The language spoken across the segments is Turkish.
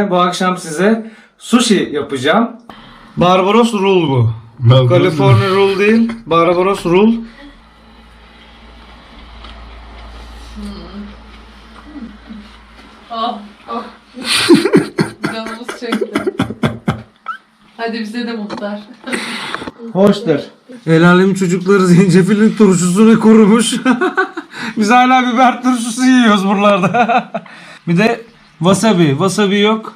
Bu akşam size sushi yapacağım. Barbaros Rule bu. Barbaros California Rule değil. Barbaros Rule. Ah, ah. Canımız çekti. Hadi bize de muhtar. Hoştur. El alem çocukları zencefilin turşusunu kurumuş. Biz hala biber turşusu yiyoruz buralarda. bir de wasabi. Wasabi yok.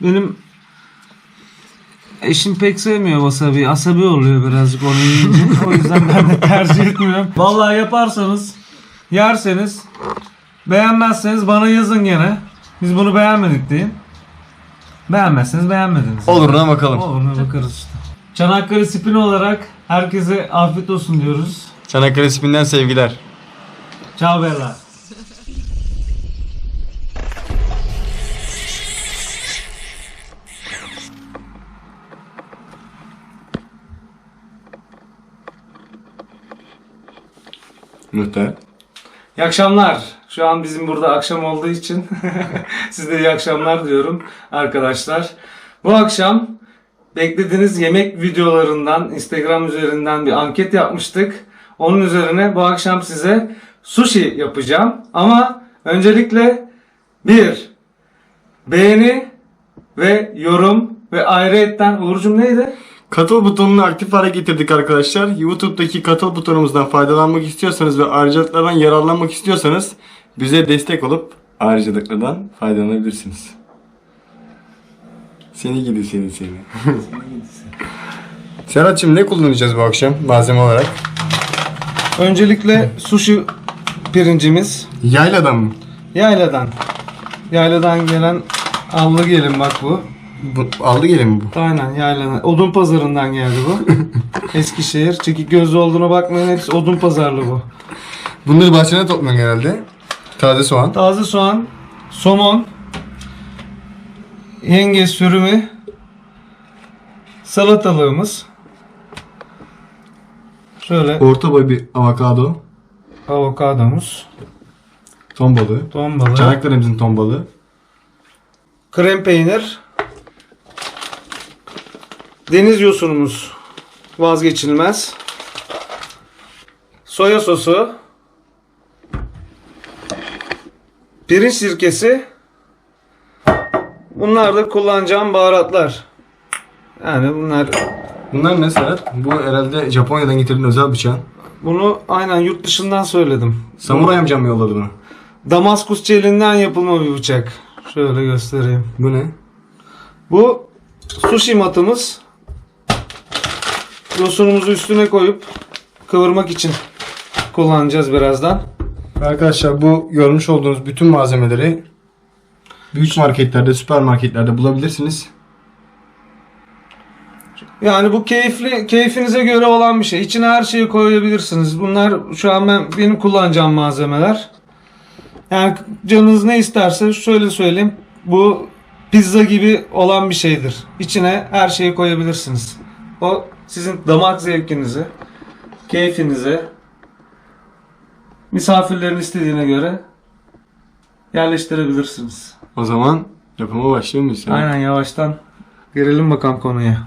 Benim eşim pek sevmiyor wasabi. Asabi oluyor birazcık onu yiyince. o yüzden ben de tercih etmiyorum. Vallahi yaparsanız, yerseniz, beğenmezseniz bana yazın gene. Biz bunu beğenmedik deyin. Beğenmezseniz beğenmediniz. Oluruna bakalım. Olur ne bakarız işte. Çanakkale spin olarak herkese afiyet olsun diyoruz. Çanakkale Spin'den sevgiler. Ciao bella. Muhtar. İyi akşamlar. Şu an bizim burada akşam olduğu için size iyi akşamlar diyorum arkadaşlar. Bu akşam beklediğiniz yemek videolarından Instagram üzerinden bir anket yapmıştık. Onun üzerine bu akşam size sushi yapacağım. Ama öncelikle bir beğeni ve yorum ve ayrıyetten Uğur'cum neydi? Katıl butonunu aktif hale getirdik arkadaşlar. YouTube'daki katıl butonumuzdan faydalanmak istiyorsanız ve ayrıcalıklardan yararlanmak istiyorsanız bize destek olup ayrıcalıklardan faydalanabilirsiniz. Seni gidi seni seni. Serhat'cığım ne kullanacağız bu akşam malzeme olarak? Öncelikle sushi pirincimiz. Yayladan mı? Yayladan. Yayladan gelen allı gelin bak bu. Bu, aldı gelin mi bu? Aynen yayladan. Odun pazarından geldi bu. Eskişehir. Çekik gözlü olduğuna bakmayın hepsi odun pazarlı bu. Bunları bahçene topluyorsun herhalde. Taze soğan. Taze soğan, somon, yengeç sürümü, salatalığımız. Şöyle Orta boy bir avokado. avokadomuz, Ton balığı. ton balığı, Çanakkale'mizin ton balığı. krem peynir, deniz yosunumuz vazgeçilmez, soya sosu, pirinç sirkesi, bunlar da kullanacağım baharatlar. Yani bunlar Bunlar ne Serhat? Bu herhalde Japonya'dan getirdiğin özel bıçağın. bunu aynen yurt dışından söyledim. Samuray amcam mı yolladı bunu? Damaskus çeliğinden yapılma bir bıçak. Şöyle göstereyim. Bu ne? Bu sushi matımız. Yosunumuzu üstüne koyup kıvırmak için kullanacağız birazdan. Arkadaşlar bu görmüş olduğunuz bütün malzemeleri büyük marketlerde, süpermarketlerde bulabilirsiniz. Yani bu keyifli, keyfinize göre olan bir şey. İçine her şeyi koyabilirsiniz. Bunlar şu an ben benim kullanacağım malzemeler. Yani canınız ne isterse şöyle söyleyeyim. Bu pizza gibi olan bir şeydir. İçine her şeyi koyabilirsiniz. O sizin damak zevkinize, keyfinize, misafirlerin istediğine göre yerleştirebilirsiniz. O zaman yapıma başlıyor muyuz? Aynen yavaştan girelim bakalım konuya.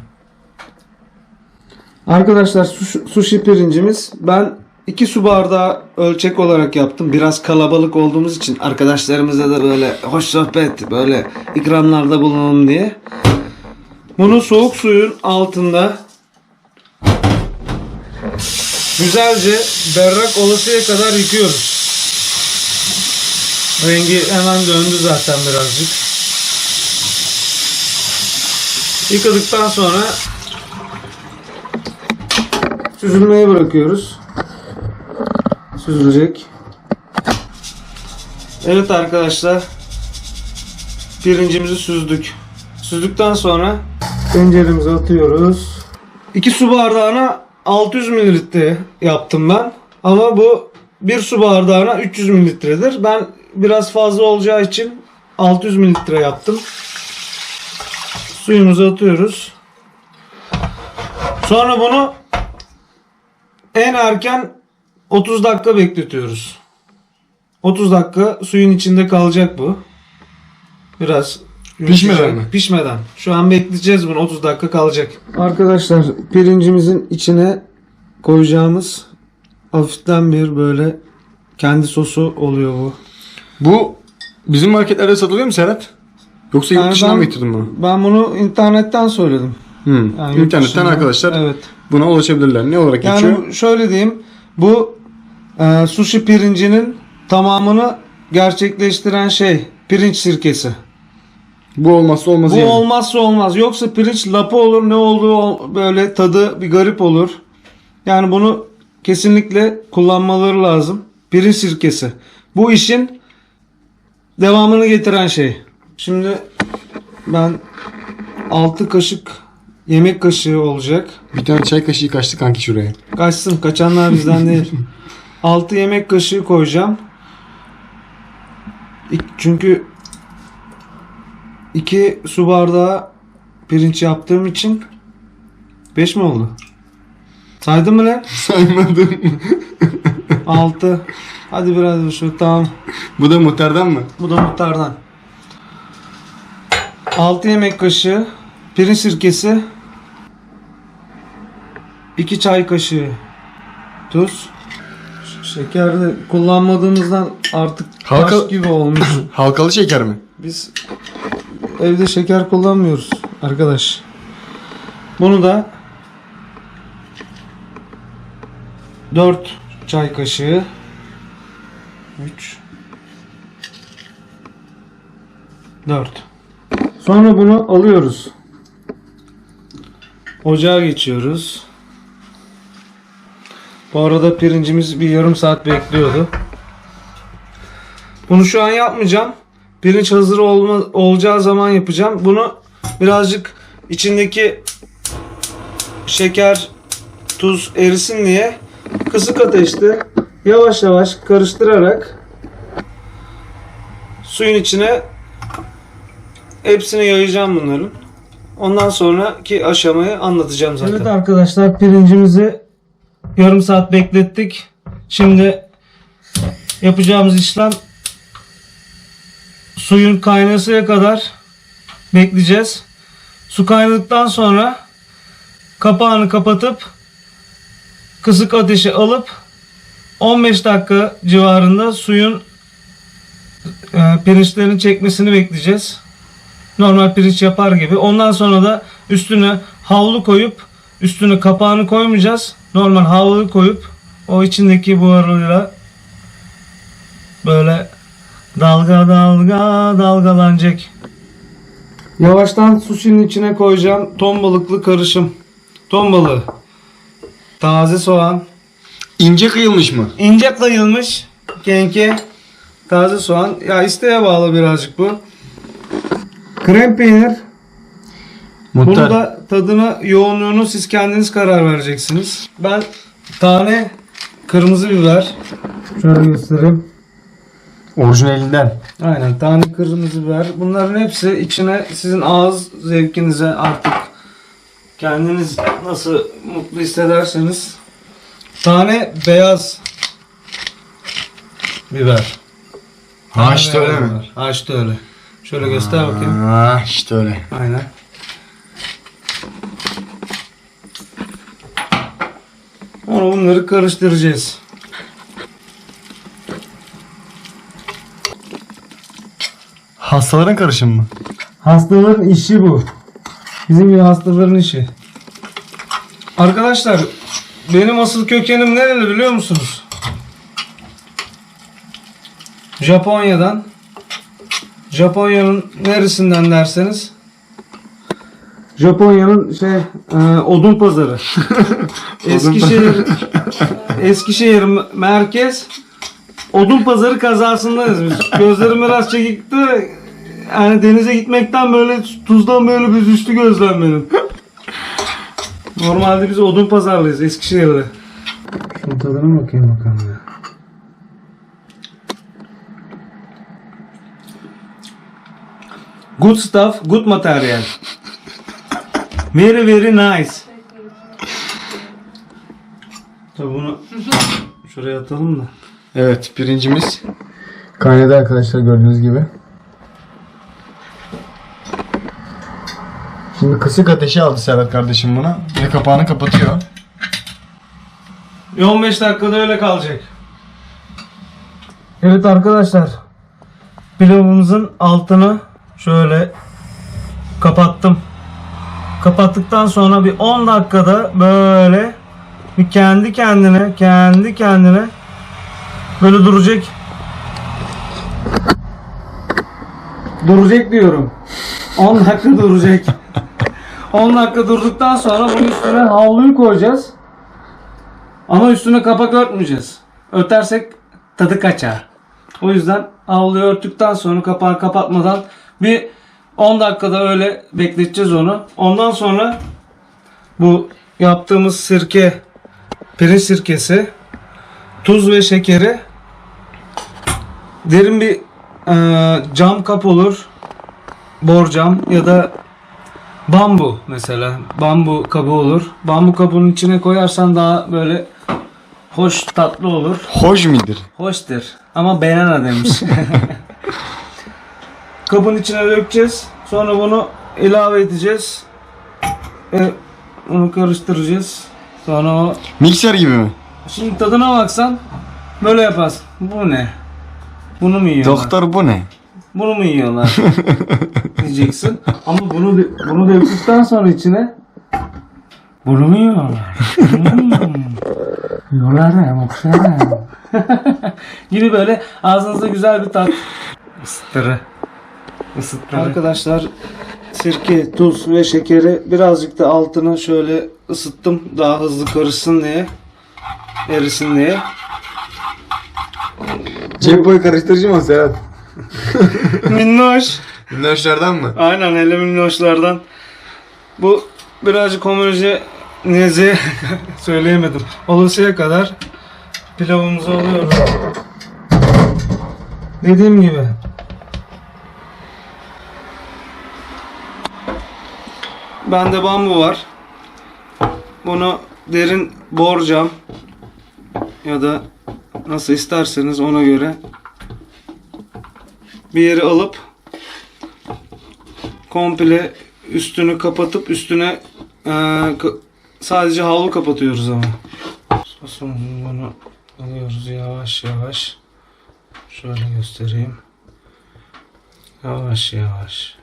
Arkadaşlar sushi, sushi pirincimiz ben 2 su bardağı ölçek olarak yaptım. Biraz kalabalık olduğumuz için arkadaşlarımıza da böyle hoş sohbet böyle ikramlarda bulunalım diye. Bunu soğuk suyun altında güzelce berrak olasıya kadar yıkıyoruz. Rengi hemen döndü zaten birazcık. Yıkadıktan sonra süzülmeye bırakıyoruz. Süzülecek. Evet arkadaşlar. Pirincimizi süzdük. Süzdükten sonra tenceremize atıyoruz. 2 su bardağına 600 mililitre yaptım ben. Ama bu 1 su bardağına 300 mililitredir. Ben biraz fazla olacağı için 600 mililitre yaptım. Suyumuzu atıyoruz. Sonra bunu en erken 30 dakika bekletiyoruz. 30 dakika suyun içinde kalacak bu. Biraz Pişmeden mi? Pişmeden. Şu an bekleyeceğiz bunu 30 dakika kalacak. Arkadaşlar pirincimizin içine koyacağımız hafiften bir böyle kendi sosu oluyor bu. Bu bizim marketlerde satılıyor mu Serhat? Yoksa yurt Yani dışından ben- mı getirdin bunu? Ben bunu internetten söyledim. Hmm. Yani yurt İnternetten arkadaşlar Evet. buna ulaşabilirler. Ne olarak geçiyor? Yani şöyle diyeyim. Bu e, sushi pirincinin tamamını gerçekleştiren şey pirinç sirkesi. Bu olmazsa olmaz Bu yani. olmazsa olmaz. Yoksa pirinç lapa olur ne olduğu ol- böyle tadı bir garip olur. Yani bunu kesinlikle kullanmaları lazım. Pirinç sirkesi. Bu işin devamını getiren şey. Şimdi ben 6 kaşık yemek kaşığı olacak. Bir tane çay kaşığı kaçtı kanki şuraya. Kaçsın. Kaçanlar bizden değil. 6 yemek kaşığı koyacağım. Çünkü 2 su bardağı pirinç yaptığım için 5 mi oldu? Saydın mı lan? Saymadım. 6. Hadi biraz şu tamam. Bu da muhtardan mı? Bu da muhtardan. 6 yemek kaşığı pirinç sirkesi 2 çay kaşığı tuz Şeker de kullanmadığımızdan artık Halka- taş gibi olmuş. Halkalı şeker mi? Biz evde şeker kullanmıyoruz arkadaş. Bunu da 4 çay kaşığı 3 4 Sonra bunu alıyoruz. Ocağa geçiyoruz. Bu arada pirincimiz bir yarım saat bekliyordu. Bunu şu an yapmayacağım. Pirinç hazır olma, olacağı zaman yapacağım. Bunu birazcık içindeki şeker, tuz erisin diye kısık ateşte yavaş yavaş karıştırarak suyun içine hepsini yayacağım bunların. Ondan sonraki aşamayı anlatacağım zaten. Evet arkadaşlar pirincimizi yarım saat beklettik. Şimdi yapacağımız işlem suyun kaynasıya kadar bekleyeceğiz. Su kaynadıktan sonra kapağını kapatıp kısık ateşe alıp 15 dakika civarında suyun e, pirinçlerini çekmesini bekleyeceğiz. Normal pirinç yapar gibi. Ondan sonra da üstüne havlu koyup üstüne kapağını koymayacağız. Normal havlu koyup o içindeki buharıyla böyle dalga dalga dalgalanacak. Yavaştan sushi'nin içine koyacağım ton balıklı karışım. Ton balığı. Taze soğan. İnce kıyılmış mı? ince kıyılmış kenke. Taze soğan. Ya isteğe bağlı birazcık bu. Krem peynir. Bunu Muhtar. da tadına, yoğunluğunu siz kendiniz karar vereceksiniz. Ben tane kırmızı biber. Şöyle göstereyim. Orijinalinden. Aynen tane kırmızı biber. Bunların hepsi içine sizin ağız zevkinize artık kendiniz nasıl mutlu hissederseniz tane beyaz biber. Ha Tane işte öyle mi? Ha işte öyle. Şöyle göster bakayım. Ha işte öyle. Aynen. Sonra bunları karıştıracağız. Hastaların karışımı mı? Hastaların işi bu. Bizim gibi hastaların işi. Arkadaşlar benim asıl kökenim nereli biliyor musunuz? Japonya'dan. Japonya'nın neresinden derseniz Japonya'nın şey e, odun pazarı. Eskişehir Eskişehir merkez odun pazarı kazasındayız biz. Gözlerim biraz çekikti. Yani denize gitmekten böyle tuzdan böyle bir düştü gözlem benim. Normalde biz odun pazarlıyız Eskişehir'de. Şunun tadına bakayım bakalım ya. Good stuff, good material. Very very nice. Tabii bunu şuraya atalım da. Evet pirincimiz kaynadı arkadaşlar gördüğünüz gibi. Şimdi kısık ateşe aldı Serhat kardeşim bunu ve kapağını kapatıyor. Bir 15 dakikada öyle kalacak. Evet arkadaşlar. Pilavımızın altını şöyle kapattım. Kapattıktan sonra bir 10 dakikada böyle bir kendi kendine kendi kendine böyle duracak. Duracak diyorum. 10 dakika duracak. 10 dakika durduktan sonra bunun üstüne havluyu koyacağız. Ama üstüne kapak örtmeyeceğiz. Örtersek tadı kaçar. O yüzden havluyu örttükten sonra kapağı kapatmadan bir 10 dakikada öyle bekleteceğiz onu. Ondan sonra bu yaptığımız sirke, pirinç sirkesi, tuz ve şekeri derin bir e, cam kap olur. Borcam ya da bambu mesela. Bambu kabı olur. Bambu kabının içine koyarsan daha böyle hoş tatlı olur. Hoş midir? Hoştur. Ama banana demiş. Kabın içine dökeceğiz. Sonra bunu ilave edeceğiz. Ve bunu karıştıracağız. Sonra o... Mikser gibi mi? Şimdi tadına baksan böyle yaparsın. Bu ne? Bunu mu yiyorlar? Doktor bu ne? Bunu mu yiyorlar? diyeceksin. Ama bunu bunu döktükten sonra içine bunu mu yiyorlar? Hmm. Yiyorlar ya. Gibi böyle ağzınızda güzel bir tat ısıttırı. Isıttırı. Arkadaşlar sirke, tuz ve şekeri birazcık da altını şöyle ısıttım daha hızlı karışsın diye. Erisin diye. Cep boyu karıştırıcı mı Serhat? Minnoş. Minnoşlardan mı? Aynen hele minnoşlardan. Bu birazcık homoloji neze söyleyemedim. Olasıya kadar pilavımızı alıyoruz. Dediğim gibi. Bende bambu var. Bunu derin borcam ya da nasıl isterseniz ona göre bir yere alıp komple üstünü kapatıp üstüne ka- sadece havlu kapatıyoruz ama. Sosumuzu bunu alıyoruz yavaş yavaş. Şöyle göstereyim. Yavaş yavaş.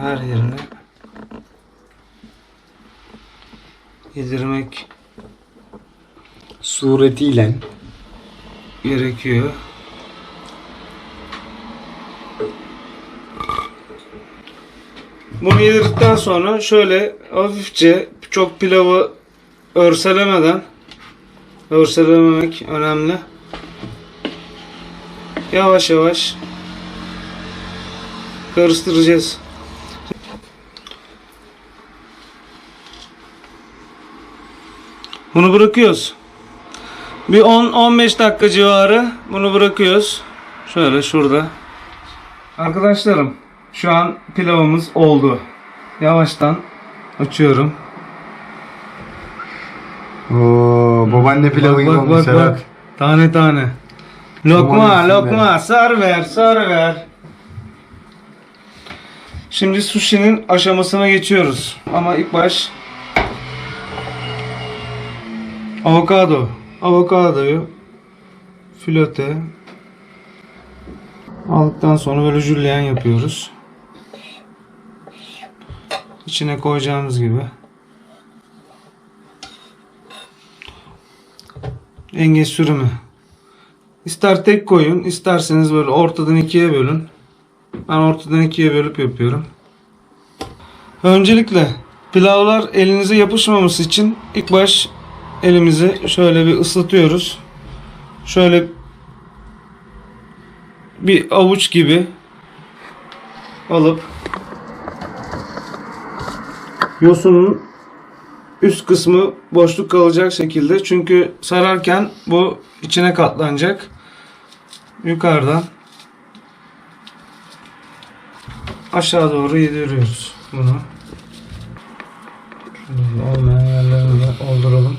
Her yerine yedirmek Suretiyle. gerekiyor. Bunu yedirdikten sonra şöyle hafifçe çok pilavı örselemeden örselememek önemli. Yavaş yavaş karıştıracağız. Bunu bırakıyoruz. Bir 10-15 dakika civarı bunu bırakıyoruz. Şöyle şurada. Arkadaşlarım şu an pilavımız oldu. Yavaştan açıyorum. Oo, babaanne pilavı gibi bak, olmuş bak, Serhat. bak. Tane tane. Lokma lokma sar ver sar ver. Şimdi sushi'nin aşamasına geçiyoruz. Ama ilk baş avokado. Avokadoyu filote aldıktan sonra böyle jülyen yapıyoruz. İçine koyacağımız gibi. Yengeç sürümü. İster tek koyun, isterseniz böyle ortadan ikiye bölün. Ben ortadan ikiye bölüp yapıyorum. Öncelikle pilavlar elinize yapışmaması için ilk baş elimizi şöyle bir ıslatıyoruz. Şöyle bir avuç gibi alıp yosunun üst kısmı boşluk kalacak şekilde. Çünkü sararken bu içine katlanacak. Yukarıdan aşağı doğru yediriyoruz bunu. Şöyle olmayan yerlerini de olduralım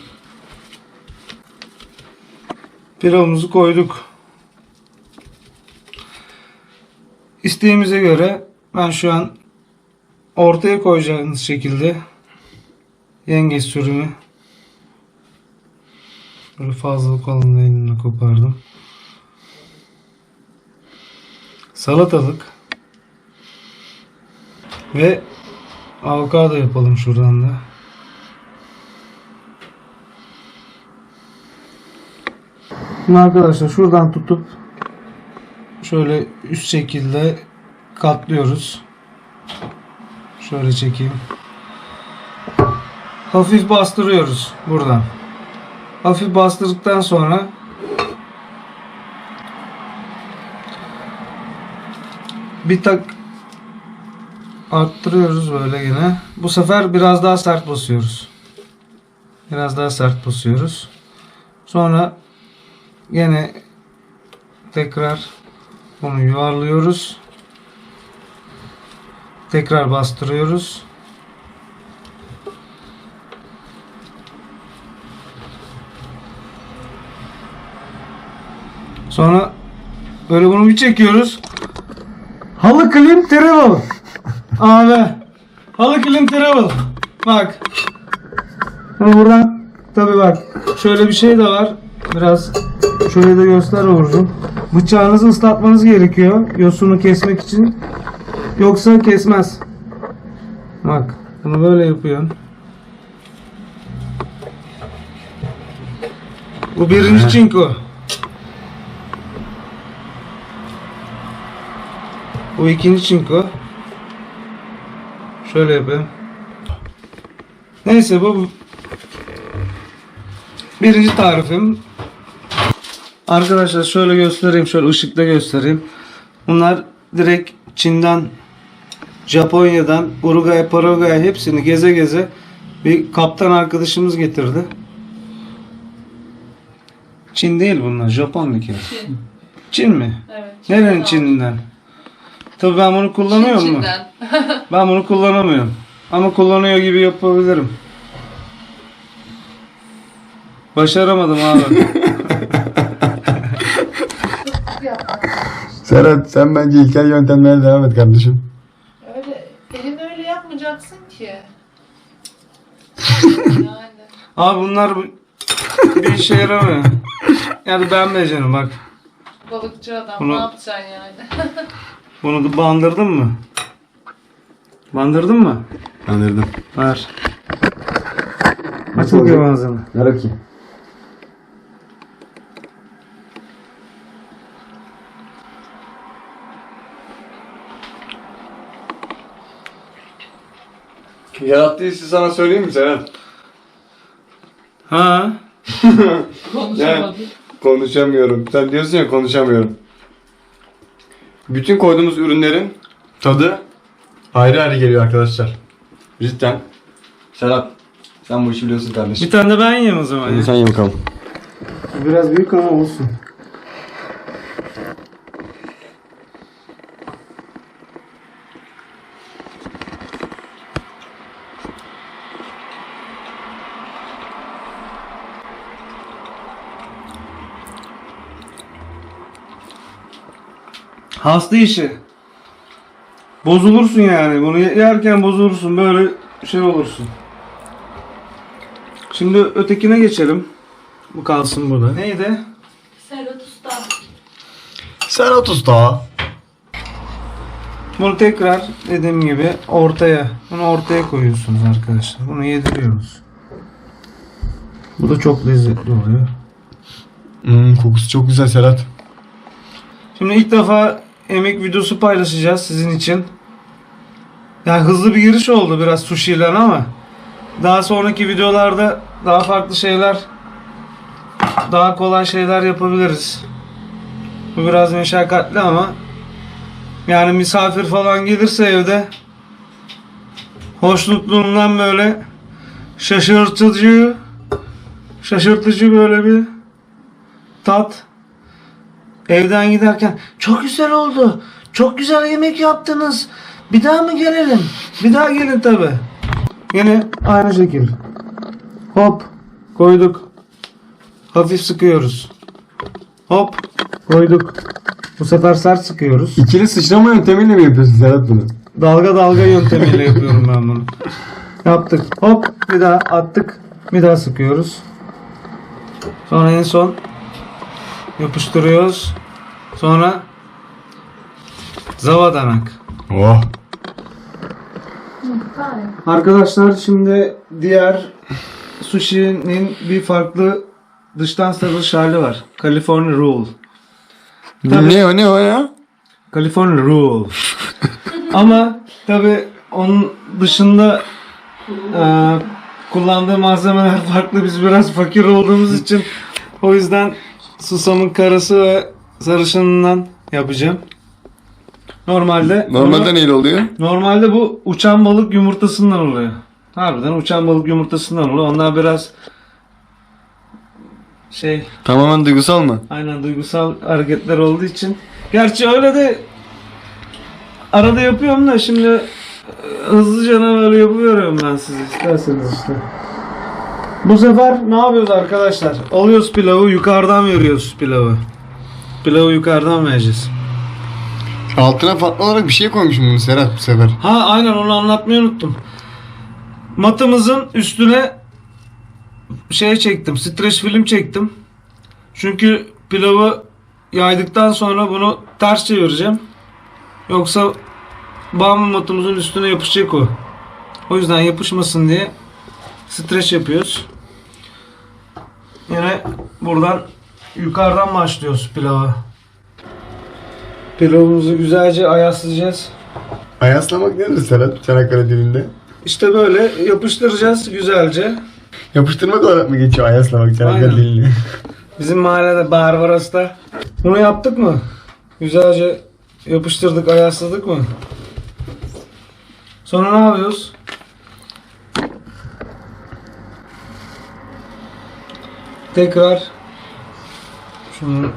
pilavımızı koyduk isteğimize göre ben şu an ortaya koyacağınız şekilde yengeç sürümü böyle fazlalık olanı elimle kopardım. Salatalık ve avokado yapalım şuradan da. Şimdi arkadaşlar şuradan tutup şöyle üst şekilde katlıyoruz. Şöyle çekeyim. Hafif bastırıyoruz buradan. Hafif bastırdıktan sonra bir tak arttırıyoruz böyle yine. Bu sefer biraz daha sert basıyoruz. Biraz daha sert basıyoruz. Sonra yine tekrar bunu yuvarlıyoruz. Tekrar bastırıyoruz. Sonra böyle bunu bir çekiyoruz. Halı Clean Travel. Abi. Halı Clean Travel. Bak. Şimdi buradan tabi bak. Şöyle bir şey de var. Biraz şöyle de göster Uğur'cum. Bıçağınızı ıslatmanız gerekiyor. Yosunu kesmek için. Yoksa kesmez. Bak. Bunu böyle yapıyorsun. Bu birinci çinko. Bu ikinci çinko. Şöyle yapayım. Neyse bu birinci tarifim. Arkadaşlar şöyle göstereyim. Şöyle ışıkta göstereyim. Bunlar direkt Çin'den Japonya'dan Uruguay, Paraguay hepsini geze geze bir kaptan arkadaşımız getirdi. Çin değil bunlar. Japon bir kere. Çin. Çin mi? Evet. Nerenin Çin'inden? Tabii ben bunu kullanıyor Çin mu? Çin'den. Ben bunu kullanamıyorum. Ama kullanıyor gibi yapabilirim. Başaramadım abi. Serhat sen bence ilkel yöntemlerine devam et kardeşim. Öyle, elini öyle yapmayacaksın ki. yani. abi bunlar bu- bir işe yaramıyor. Yani ben beceririm bak. Balıkçı adam Bunu- ne yapacaksın yani? Bunu da bandırdın mı? Bandırdın mı? Anladım. Ver. Aç bakayım ağzını. Ver bakayım. Yarattığı hissi sana söyleyeyim mi Serhat? Ha? Konuşamadım. Konuşamıyorum. Sen diyorsun ya konuşamıyorum. Bütün koyduğumuz ürünlerin tadı ayrı ayrı geliyor arkadaşlar. Cidden. Serhat sen bu işi biliyorsun kardeşim. Bir tane de ben yiyeyim o zaman. ya. Sen ye bakalım. Biraz büyük ama olsun. Hasta işi. Bozulursun yani. Bunu yerken bozulursun. Böyle şey olursun. Şimdi ötekine geçelim. Bu kalsın burada. Neydi? Serhat Usta. Serhat Usta. Bunu tekrar dediğim gibi ortaya, bunu ortaya koyuyorsunuz arkadaşlar. Bunu yediriyoruz. Bu da çok lezzetli oluyor. Hmm, kokusu çok güzel Serhat. Şimdi ilk defa emek videosu paylaşacağız sizin için. Yani hızlı bir giriş oldu biraz sushi ile ama daha sonraki videolarda daha farklı şeyler daha kolay şeyler yapabiliriz. Bu biraz meşakkatli ama yani misafir falan gelirse evde hoşnutluğundan böyle şaşırtıcı şaşırtıcı böyle bir tat Evden giderken çok güzel oldu. Çok güzel yemek yaptınız. Bir daha mı gelelim? Bir daha gelin tabi. Yine aynı şekil. Hop koyduk. Hafif sıkıyoruz. Hop koyduk. Bu sefer sert sıkıyoruz. İkili sıçrama yöntemiyle mi yapıyorsun Serhat bunu? Dalga dalga yöntemiyle yapıyorum ben bunu. Yaptık. Hop bir daha attık. Bir daha sıkıyoruz. Sonra en son yapıştırıyoruz. Sonra zavadanak. Oh. Arkadaşlar şimdi diğer sushi'nin bir farklı dıştan sarılış hali var. California Rule. Tabii. Ne o ne o ya? California Rule. Ama tabi onun dışında e, kullandığı malzemeler farklı. Biz biraz fakir olduğumuz için o yüzden susamın karası ve sarışınından yapacağım. Normalde Normalde neyle oluyor? Normalde bu uçan balık yumurtasından oluyor. Harbiden uçan balık yumurtasından oluyor. Onlar biraz şey Tamamen duygusal mı? aynen duygusal hareketler olduğu için. Gerçi öyle de arada yapıyorum da şimdi e, hızlıca böyle yapıyorum ben size isterseniz işte. Bu sefer ne yapıyoruz arkadaşlar? Alıyoruz pilavı yukarıdan veriyoruz pilavı. Pilavı yukarıdan vereceğiz. Altına farklı olarak bir şey koymuşum bunu Serhat bu sefer. Ha aynen onu anlatmayı unuttum. Matımızın üstüne şey çektim. Streç film çektim. Çünkü pilavı yaydıktan sonra bunu ters çevireceğim. Yoksa bambu matımızın üstüne yapışacak o. O yüzden yapışmasın diye streç yapıyoruz. Yine buradan yukarıdan başlıyoruz pilava. Pilavımızı güzelce ayaslayacağız. Ayaslamak nedir Serhat Çanakkale dilinde? İşte böyle yapıştıracağız güzelce. Yapıştırmak olarak mı geçiyor ayaslamak Çanakkale Aynen. dilinde? Bizim mahallede Barbaros'ta. Bunu yaptık mı? Güzelce yapıştırdık, ayasladık mı? Sonra ne yapıyoruz? Tekrar şunu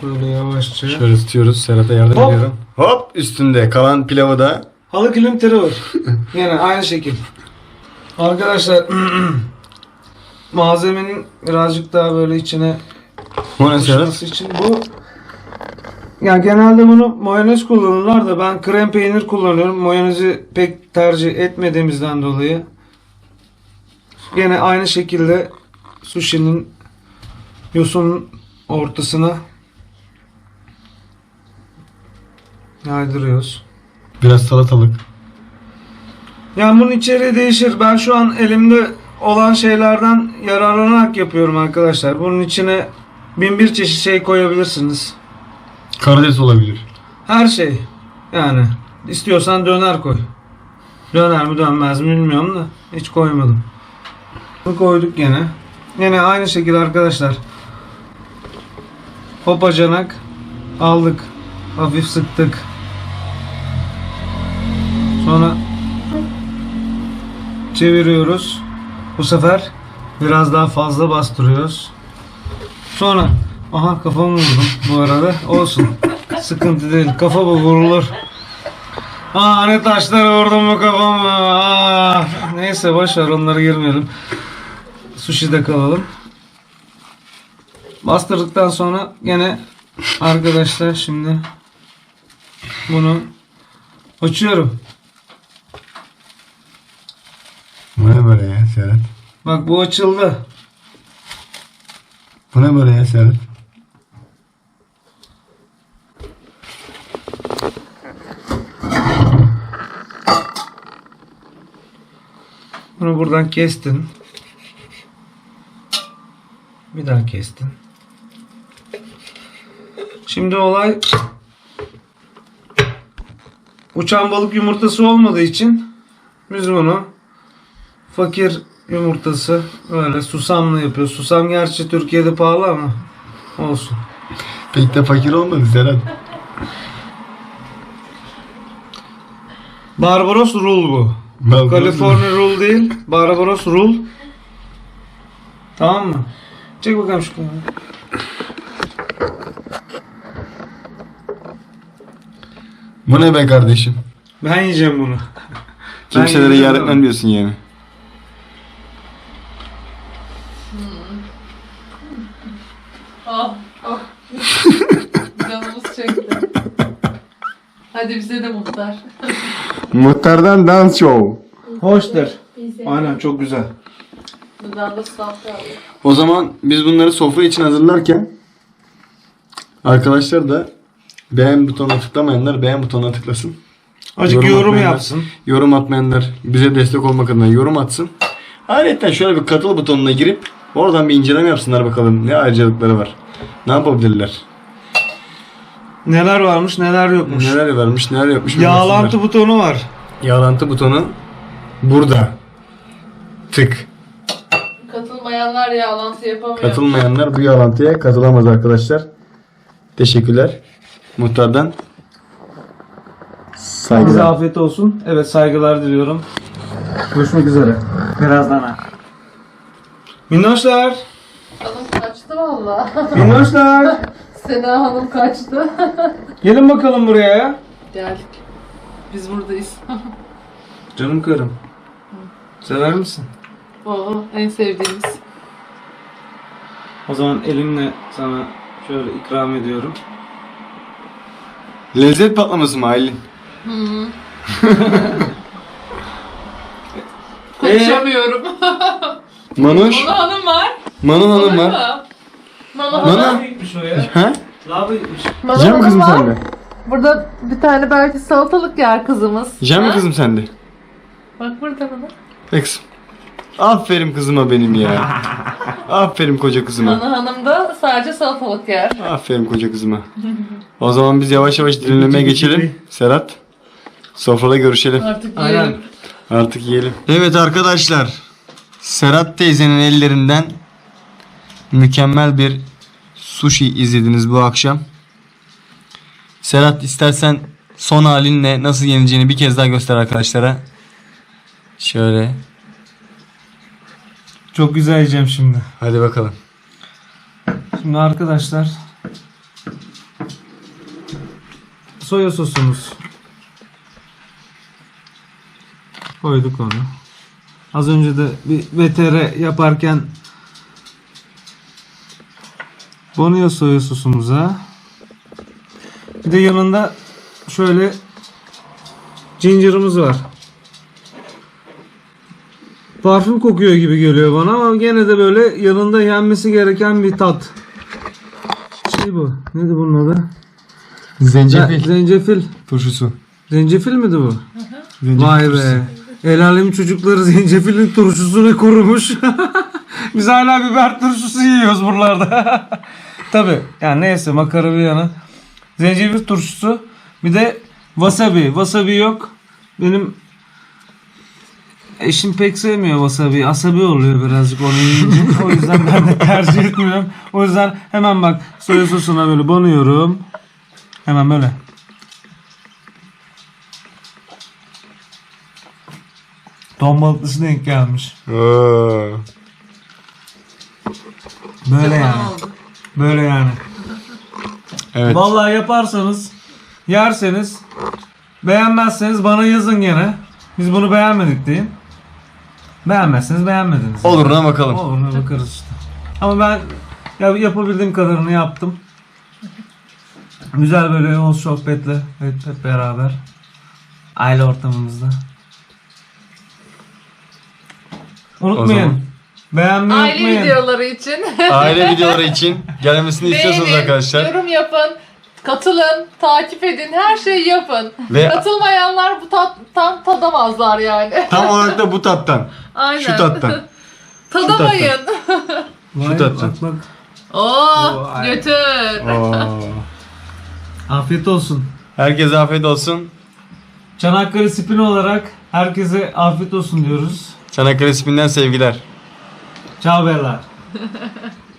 şöyle yavaşça. Şöyle tutuyoruz Serhat'a yardım Hop. ediyorum. Hop üstünde kalan pilavı da Halı kilim terör. Yine aynı şekil. Arkadaşlar malzemenin birazcık daha böyle içine o ne Serhat? İçin bu ya genelde bunu mayonez kullanırlar da ben krem peynir kullanıyorum. Mayonezi pek tercih etmediğimizden dolayı. Gene aynı şekilde sushi'nin yosunun ortasına yaydırıyoruz. Biraz salatalık. Yani bunun içeriği değişir. Ben şu an elimde olan şeylerden yararlanarak yapıyorum arkadaşlar. Bunun içine bin bir çeşit şey koyabilirsiniz. Karides olabilir. Her şey. Yani istiyorsan döner koy. Döner mi dönmez mi bilmiyorum da hiç koymadım. Bunu koyduk gene. Yine aynı şekilde arkadaşlar. Hopacanak aldık. Hafif sıktık. Sonra çeviriyoruz. Bu sefer biraz daha fazla bastırıyoruz. Sonra aha kafamı vurdum bu arada. Olsun. Sıkıntı değil. Kafa bu vurulur. Aa ne taşlara vurdum bu kafamı. Aa, neyse boş ver onlara girmeyelim. Sushi'de kalalım. Bastırdıktan sonra gene arkadaşlar şimdi bunu açıyorum. Bu ne böyle ya Serhat? Bak bu açıldı. Bu ne böyle ya Serhat? Bunu buradan kestin. Bir daha kestin. Şimdi olay uçan balık yumurtası olmadığı için biz bunu fakir yumurtası böyle susamla yapıyoruz. Susam gerçi Türkiye'de pahalı ama olsun. Pek de fakir olmadı Serhat. Barbaros Rule bu. Barbaros California Rule değil. Barbaros Rule. Tamam mı? Çek bakalım şu kamerayı. Bu ne be kardeşim? Ben yiyeceğim bunu. Kimselere yiyeceğim yar yani. Ah, ah. Canımı Hadi bize de muhtar. Muhtardan dans show. Hoştur. Aynen çok güzel. Buradan da salata alayım. O zaman biz bunları sofra için hazırlarken arkadaşlar da beğen butonuna tıklamayanlar beğen butonuna tıklasın. Acık Yorum yorum, yapsın. Yorum atmayanlar bize destek olmak adına yorum atsın. Ayrıca şöyle bir katıl butonuna girip oradan bir inceleme yapsınlar bakalım ne ayrıcalıkları var. Ne yapabilirler? Neler varmış neler yokmuş. Neler vermiş, neler yapmış. bir Yağlantı butonu var. Yağlantı butonu burada. Tık. Katılmayanlar yağlantı yapamıyor. Katılmayanlar bu yağlantıya katılamaz arkadaşlar. Teşekkürler. Muhtardan Size saygılar. afiyet olsun. Evet saygılar diliyorum. Görüşmek üzere. Birazdan ha. Minnoşlar. Hanım kaçtı valla. Minnoşlar. Sena Hanım kaçtı. Gelin bakalım buraya ya. Geldik. Biz buradayız. Canım karım. Sever misin? Oo, en sevdiğimiz. O zaman elimle sana şöyle ikram ediyorum. Lezzet patlaması mı Aylin? Konuşamıyorum. Manuş. Manu Hanım var. Manu Hanım var. mı? Manu Manu. Hanım. Lava gitmiş o ya. Ha? Lava gitmiş. Manu Yiyecek mi Hanım kızım sen de? Burada bir tane belki salatalık yer kızımız. Yiyecek mi kızım sen de? Bak burada mı? Peki. Aferin kızıma benim ya. Aferin koca kızıma. Manu Hanım da sadece salatalık yer. Aferin koca kızıma. O zaman biz yavaş yavaş dilimlemeye geçelim. Serhat. Sofrada görüşelim. Artık Aynen. yiyelim. Artık yiyelim. Evet arkadaşlar. Serhat teyzenin ellerinden mükemmel bir sushi izlediniz bu akşam. Serhat istersen son halinle nasıl yeneceğini bir kez daha göster arkadaşlara. Şöyle. Çok güzel yiyeceğim şimdi. Hadi bakalım. Şimdi arkadaşlar soya sosumuz koyduk onu. Az önce de bir VTR yaparken bonuyor soya sosumuza. Bir de yanında şöyle ginger'ımız var. Parfüm kokuyor gibi geliyor bana ama gene de böyle yanında yenmesi gereken bir tat. Şey bu. Neydi bunun adı? Zencefil Ha, zencefil. turşusu. Zencefil miydi bu? Zencefil Vay turşusu. be. El alemin çocukları zencefilin turşusunu kurumuş. Biz hala biber turşusu yiyoruz buralarda. Tabi yani neyse makara bir yana. Zencefil turşusu. Bir de wasabi. Wasabi yok. Benim eşim pek sevmiyor wasabi. Asabi oluyor birazcık onu yiyince. o yüzden ben de tercih etmiyorum. O yüzden hemen bak soya sosuna böyle banıyorum. Hemen böyle. Ton balıklısı denk gelmiş. Oo. Böyle yani. Böyle yani. Evet. Vallahi yaparsanız, yerseniz, beğenmezseniz bana yazın gene. Biz bunu beğenmedik deyin. Beğenmezseniz beğenmediniz. Oluruna bakalım. Oluruna bakarız işte. Ama ben ya yapabildiğim kadarını yaptım. Güzel böyle hoş sohbetle hep, hep beraber. Aile ortamımızda. Unutmayın. zaman- Beğenmeyi Aile unutmayın. videoları için Aile videoları için gelmesini istiyorsanız beğenin, arkadaşlar. yorum yapın, katılın, takip edin, her şeyi yapın. Ve- Katılmayanlar bu tat tam tadamazlar yani. Tam olarak da bu tattan. Aynen. Şu tattan. Tadamayın. Vay, tatlı. bak. Oo, götür. Oo. Afiyet olsun. Herkese afiyet olsun. Çanakkale Spin olarak herkese afiyet olsun diyoruz. Çanakkale Spin'den sevgiler. Ciao bella.